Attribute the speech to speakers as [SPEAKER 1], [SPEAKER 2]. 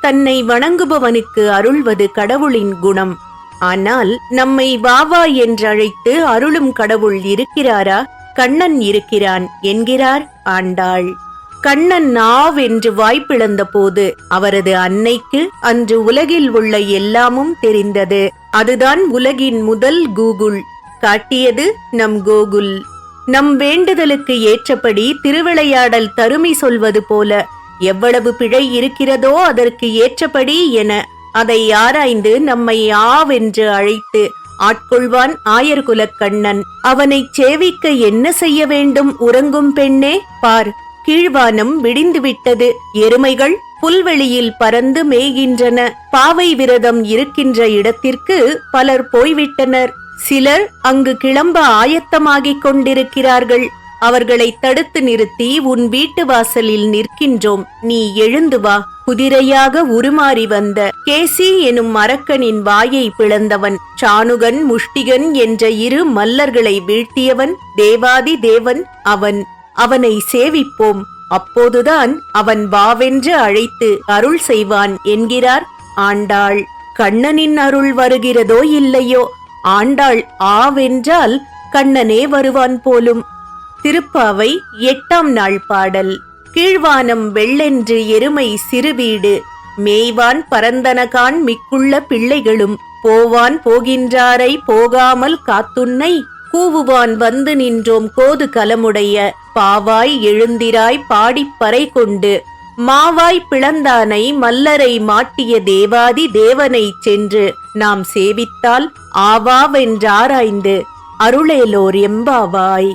[SPEAKER 1] தன்னை வணங்குபவனுக்கு அருள்வது கடவுளின் குணம். ஆனால் நம்மை வாவா என்றழைத்து அருளும் கடவுள் இருக்கிறாரா? கண்ணன் இருக்கிறான் என்கிறார் ஆண்டாள். கண்ணன் நாவென்று வாய்ப்பிழந்த போது அவரது அன்னைக்கு அன்று உலகில் உள்ள எல்லாமும் தெரிந்தது. அதுதான் உலகின் முதல் கூகுள். காட்டியது நம் கோகுல். நம் வேண்டுதலுக்கு ஏற்றபடி திருவிளையாடல் தருமி சொல்வது போல எவ்வளவு பிழை இருக்கிறதோ அதற்கு ஏற்றபடி என அதை ஆராய்ந்து நம்மை ஆவென்று அழைத்து ஆட்கொள்வான் ஆயர்குலக் கண்ணன். அவனைச் சேவிக்க என்ன செய்ய வேண்டும்? உறங்கும் பெண்ணே பார். கீழ்வானம் விடிந்துவிட்டது. எருமைகள் புல்வெளியில் பறந்து மேய்கின்றன. பாவை விரதம் இருக்கின்ற இடத்திற்கு பலர் போய்விட்டனர். சிலர் அங்கு கிளம்ப ஆயத்தமாகிக் கொண்டிருக்கிறார்கள். அவர்களை தடுத்து நிறுத்தி உன் வீட்டு வாசலில் நிற்கின்றோம். நீ எழுந்து வா. குதிரையாக உருமாறி வந்த கேசி எனும் மரக்கனின் வாயை பிளந்தவன். சாணுகன் முஷ்டிகன் என்ற இரு மல்லர்களை வீழ்த்தியவன் தேவாதி தேவன் அவன். அவனை சேவிப்போம். அப்போதுதான் அவன் வாவென்று அழைத்து அருள் செய்வான் என்கிறார் ஆண்டாள். கண்ணனின் அருள் வருகிறதோ இல்லையோ? ஆண்டாள் ஆவென்றால் கண்ணனே வருவான் போலும். திருப்பாவை எட்டாம் நாள் பாடல். கீழ்வானம் வெள்ளென்று எருமை சிறுவீடு. மேய்வான் பரந்தனகான் மிக்குள்ள பிள்ளைகளும். போவான் போகின்றாரை போகாமல் காத்துன்னை. கூவுவான் வந்து நின்றோம் கோது கலமுடைய. பாவாய் எழுந்திராய் பாடிப்பறை கொண்டு. மாவாய் பிளந்தானை மல்லரை மாட்டிய தேவாதி தேவனைச் சென்று. நாம் சேவித்தால் ஆவாவென்றாராய்ந்து அருளேலோர் எம்பாவாய்.